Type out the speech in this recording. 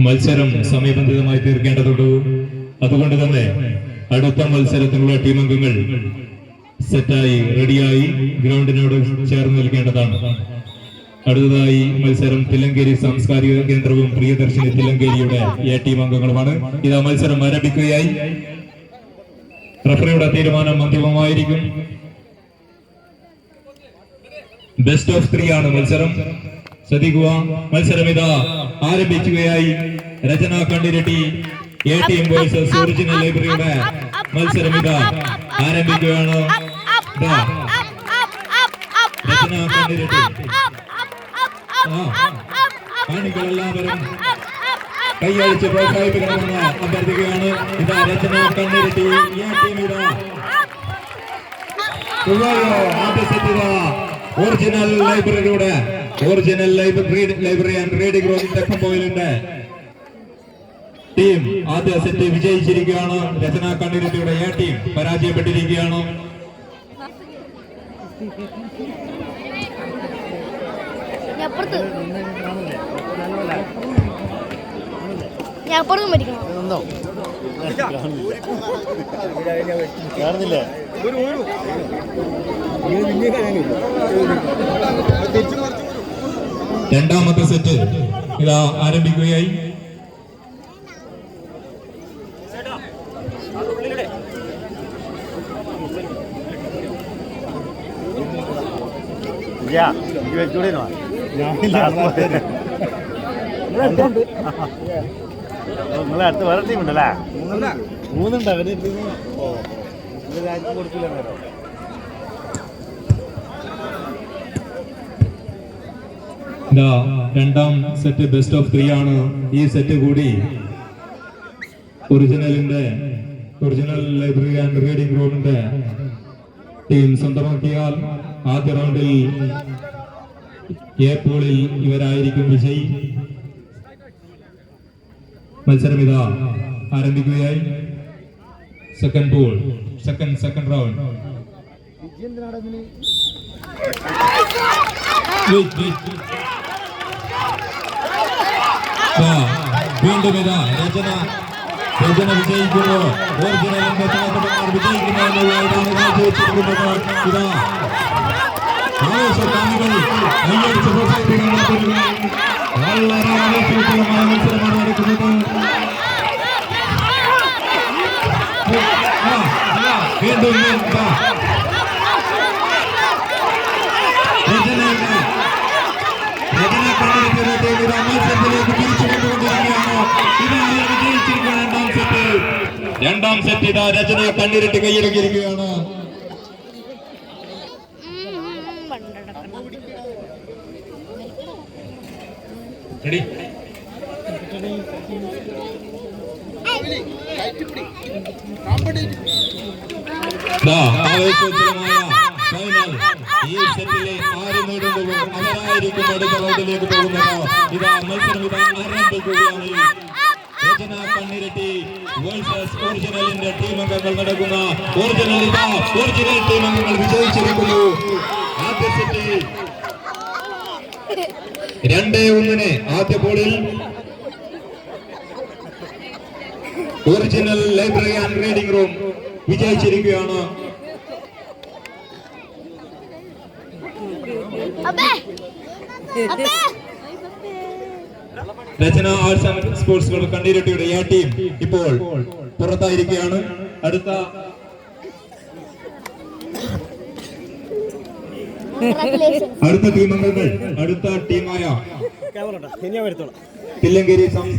മത്സരം സമയബന്ധിതമായി തീർക്കേണ്ടതുണ്ട്. അതുകൊണ്ട് തന്നെ അടുത്ത മത്സരത്തിനുള്ള ടീം അംഗങ്ങൾ സെറ്റായി റെഡിയായി ഗ്രൗണ്ടിനോട് ചേർന്ന് നിൽക്കേണ്ടതാണ്. അടുത്തതായി മത്സരം തില്ലങ്കേരി സാംസ്കാരിക കേന്ദ്രവും പ്രിയദർശിനി തില്ലങ്കേരിയുടെ എ ടീം അംഗങ്ങളുമാണ്. ഇതാ മത്സരം ആരംഭിക്കുകയായി. റഫറിയുടെ തീരുമാനം അന്തിമമായിരിക്കും. ബെസ്റ്റ് ഓഫ് ത്രീ ആണ് മത്സരം. ശ്രദ്ധിക്കുക മത്സരം ഇതാ ആരംഭിക്കുകയായി. Rachana Kandiratti A team boys original ലൈബ്രറിയുടെ മത്സരം ഇതാ. ആരംഭിക്കുകയാണ്. രചന കാണികളെല്ലാവരും കൈയടിച്ച് പ്രോത്സാഹിപ്പിക്കണമെന്ന് അഭ്യർത്ഥിക്കുകയാണ്. ഇതാ രചന കണ്ടിരട്ടി എ ടീം ഇതാ. ആദ്യ സെറ്റ് ഒറിജിനൽ ലൈബ്രറിയുടെ original library library and reading room തെക്കമ്പോയിലിന്റെ team ആദ്യ സെറ്റ് വിജയിച്ചിരിക്കുകയാണ്. രചന കണ്ണിരത്തിയുടെ എ ടീം പരാജയപ്പെട്ടിരിക്കുകയാണ്. ഞാൻ അപ്പുറത്ത്. പഠിക്കണം കാണുന്നില്ലേ? രണ്ടാമത്തെ സെറ്റ് ഇതാ ആരംഭിക്കുകയായി. വെച്ചുകൂടിയോ നിങ്ങളെ അടുത്ത് വേറെ ടീം ഉണ്ടല്ലേ? മൂന്നുണ്ട്. അവർ കൊടുക്കില്ല നേരം രണ്ടാം സെറ്റ് ബെസ്റ്റ് ഓഫ് ത്രീ ആണ് ഈ സെറ്റ് കൂടി. ഒറിജിനലിന്റെ ഒറിജിനൽ ലൈബ്രറി ആൻഡ് റീഡിംഗ് റൂമിന്റെ ടീം സ്വന്തമാക്കിയാൽ ആദ്യ റൗണ്ടിൽ എ പൂളിൽ ഇവരായിരിക്കും വിജയി. മത്സരം ഇതാ ആരംഭിക്കുകയായി second pool second second round Wait, wait. ആ, വീണ്ടും ഇതാ രചന രചന വിജയിക്കുന്നു ഒറിജിനലിന്റെ ചാത്തന്മാർ വിജയിക്കുന്നു എന്നുള്ള ഇതാണ് രാജിവെച്ചിരിക്കുന്നത് ഇതാ ആവേശകാമികൾ കൈയടിച്ച് പ്രോത്സാഹിപ്പിക്കാൻ വളരെ ആവേശകരമായ മത്സരമാണ് നടക്കുന്നത് വിജയിച്ചിരിക്കുന്ന രണ്ടാം സെറ്റ് ഇതാ രചന കണ്ണിരിട്ട് കൈയടക്കിയിരിക്കുകയാണ് റെഡി ഈ സെറ്റിലെ ആര് നേടുന്നുവോ അവരായിരിക്കും അടുത്ത റൗണ്ടിലേക്ക് പോകുന്നത്. ഇതാ മത്സരം ഇതാ ആരംഭിക്കുകയാണ്. രചന കണ്ണിരട്ടി. ടീം അംഗങ്ങൾ നടക്കുന്ന ഒറിജിനൽ ഇതാ ഒറിജിനൽ ടീം അംഗങ്ങൾ വിജയിച്ചിരിക്കുന്നു. ആദ്യ സെറ്റ്. രണ്ടേ ഒന്നിന് ആദ്യ ബോളിൽ original library and reading room വിജയിച്ചിരിക്കുകയാണ്. Rachana arts and sports കണ്ണീരട്ടിയുടെ എ ടീം ഇപ്പോൾ പുറത്തായിരിക്കുകയാണ്. അടുത്ത. അടുത്ത ടീം അംഗങ്ങൾ അടുത്ത ടീമായ തില്ലങ്കേരി സംസ്ഥാന